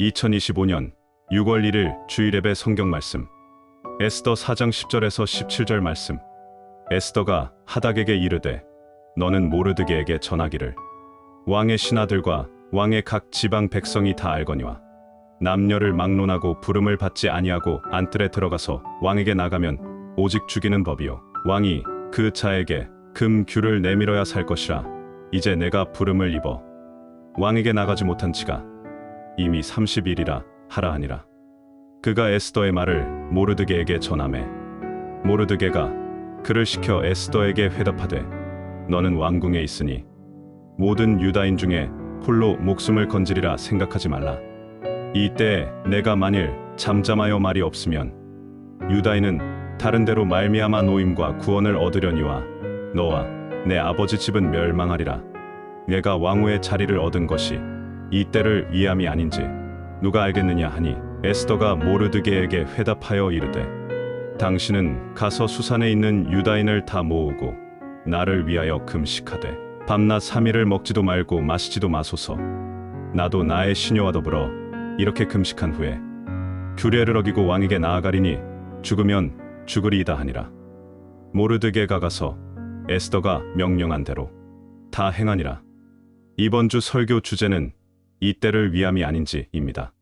2025년 6월 1일 주일예배 성경 말씀. 에스더 4장 10절에서 17절 말씀. 에스더가 하닥에게 이르되 너는 모르드게에게 전하기를. 왕의 신하들과 왕의 각 지방 백성이 다 알거니와 남녀를 막론하고 부름을 받지 아니하고 안뜰에 들어가서 왕에게 나가면 오직 죽이는 법이요. 왕이 그 자에게 금 규를 내밀어야 살 것이라. 이제 내가 부름을 입어 왕에게 나가지 못한 지가 이미 30일이라 하라 하니라. 그가 에스더의 말을 모르드게에게 전하매 모르드게가 그를 시켜 에스더에게 회답하되 너는 왕궁에 있으니 모든 유다인 중에 홀로 목숨을 건지리라 생각하지 말라. 이때 내가 만일 잠잠하여 말이 없으면 유다인은 다른 데로 말미암아 노임과 구원을 얻으려니와 너와 내 아버지 집은 멸망하리라. 내가 왕후의 자리를 얻은 것이 이 때를 위함이 아닌지 누가 알겠느냐 하니 에스더가 모르드게에게 회답하여 이르되 당신은 가서 수산에 있는 유다인을 다 모으고 나를 위하여 금식하되 밤낮 3일을 먹지도 말고 마시지도 마소서. 나도 나의 시녀와 더불어 이렇게 금식한 후에 규례를 어기고 왕에게 나아가리니 죽으면 죽으리이다 하니라. 모르드게가 가서 에스더가 명령한 대로 다 행하니라. 이번 주 설교 주제는 이 때를 위함이 아닌지입니다.